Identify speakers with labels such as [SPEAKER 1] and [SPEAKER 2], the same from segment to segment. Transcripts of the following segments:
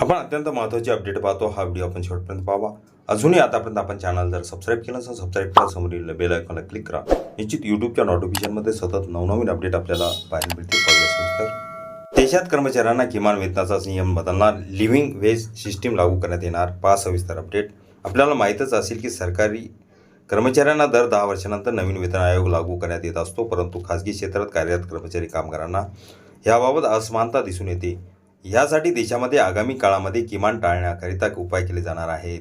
[SPEAKER 1] आपण अत्यंत महत्त्वाची अपडेट पाहतो. हा व्हिडिओ आपण शेवटपर्यंत पाहावा. अजूनही आतापर्यंत आपण चॅनल जर सबस्क्राईब केलं असेल सबस्क्राईब करा समोरील बेल आयकॉनला क्लिक करा. निश्चित यूट्यूबच्या नोटिफिकेशनमध्ये सतत नवनवीन अपडेट आपल्याला पाहायला मिळतील. पाहूया देशात कर्मचाऱ्यांना किमान वेतनाचा नियम बदलणार. लिव्हिंग वेज सिस्टीम लागू करण्यात येणार. पाच सविस्तर अपडेट आपल्याला माहीतच असेल की सरकारी कर्मचाऱ्यांना दर दहा वर्षानंतर नवीन वेतन आयोग लागू करण्यात येत असतो. परंतु खाजगी क्षेत्रात कार्यरत कर्मचारी कामगारांना याबाबत असमानता दिसून येते. यासाठी देशामध्ये आगामी काळामध्ये किमान टाळण्याकरिता उपाय केले जाणार आहेत.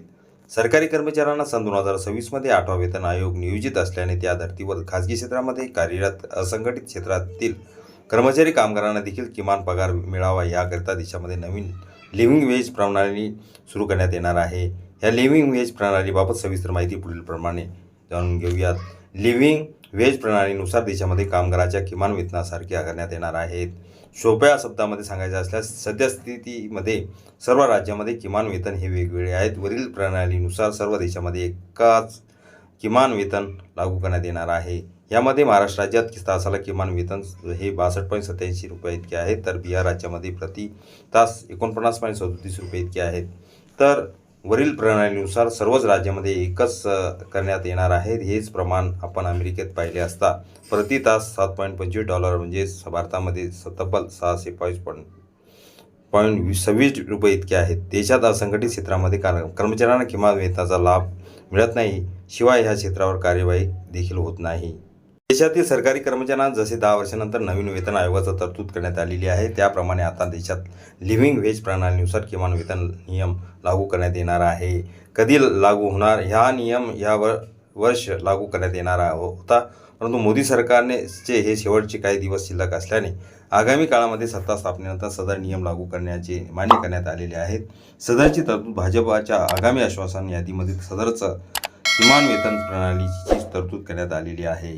[SPEAKER 1] सरकारी कर्मचाऱ्यांना सन दोन हजार सव्वीसमध्ये आठवा वेतन आयोग नियोजित असल्याने त्या धर्तीवर खाजगी क्षेत्रामध्ये कार्यरत असंघटित क्षेत्रातील कर्मचारी कामगारांना देखील किमान पगार मिळावा याकरिता देशामध्ये नवीन लिव्हिंग वेज प्रणाली सुरू करण्यात येणार आहे. या लिव्हिंग वेज प्रणालीबाबत सविस्तर माहिती पुढील प्रमाणे जाणून घेऊयात. लिव्हिंग वेज प्रणालीनुसार देशामध्ये कामगाराच्या किमान वेतनासारख्या आकारण्यात येणार आहेत. सोप्या शब्दामध्ये सांगायचं असल्यास सद्यस्थितीमध्ये सर्व राज्यामध्ये किमान वेतन हे वेगवेगळे आहेत. वरील प्रणालीनुसार सर्व देशामध्ये एकाच किमान वेतन लागू करण्यात येणार आहे. यामध्ये महाराष्ट्र राज्यात तासाला किमान वेतन हे बासष्ट पॉईंट सत्याऐंशी रुपये इतके आहे तर बिहार राज्यामध्ये प्रति तास एकोणपन्नास पॉईंट सदोतीस रुपये इतके आहेत. तर वरील प्रणालीनुसार सर्वच राज्यामध्ये एकच करण्यात येणार आहे. हेच प्रमाण आपण अमेरिकेत पाहिले असता प्रति तास सात पॉईंट पंचवीस डॉलर म्हणजे भारतामध्ये स- तब्बल सहाशे पाच पॉईंट पॉईंट वीस सव्वीस रुपये इतके आहेत. देशात असंघटित क्षेत्रामध्ये कार- कर्मचाऱ्यांना किमान वेतनाचा लाभ मिळत नाही. शिवाय ह्या क्षेत्रावर कार्यवाही देखील होत नाही. देशातील सरकारी कर्मचाऱ्यांना जसे दहा वर्षानंतर नवीन वेतन आयोगाचा तरतूद करण्यात आलेली आहे त्याप्रमाणे आता देशात लिव्हिंग वेज प्रणालीनुसार किमान वेतन नियम लागू करण्यात येणार आहे. कधी लागू होणार? ह्या नियम ह्या वर वर्ष लागू करण्यात येणार होता. परंतु मोदी सरकारने चे हे शेवटचे काही दिवस शिल्लक असल्याने आगामी काळामध्ये सत्ता स्थापनेनंतर सदर नियम लागू करण्याचे मान्य करण्यात आलेले आहेत. सदरची तरतूद भाजपाच्या आगामी आश्वासन यादीमध्ये सदरचं किमान वेतन प्रणालीची तरतूद करण्यात आलेली आहे.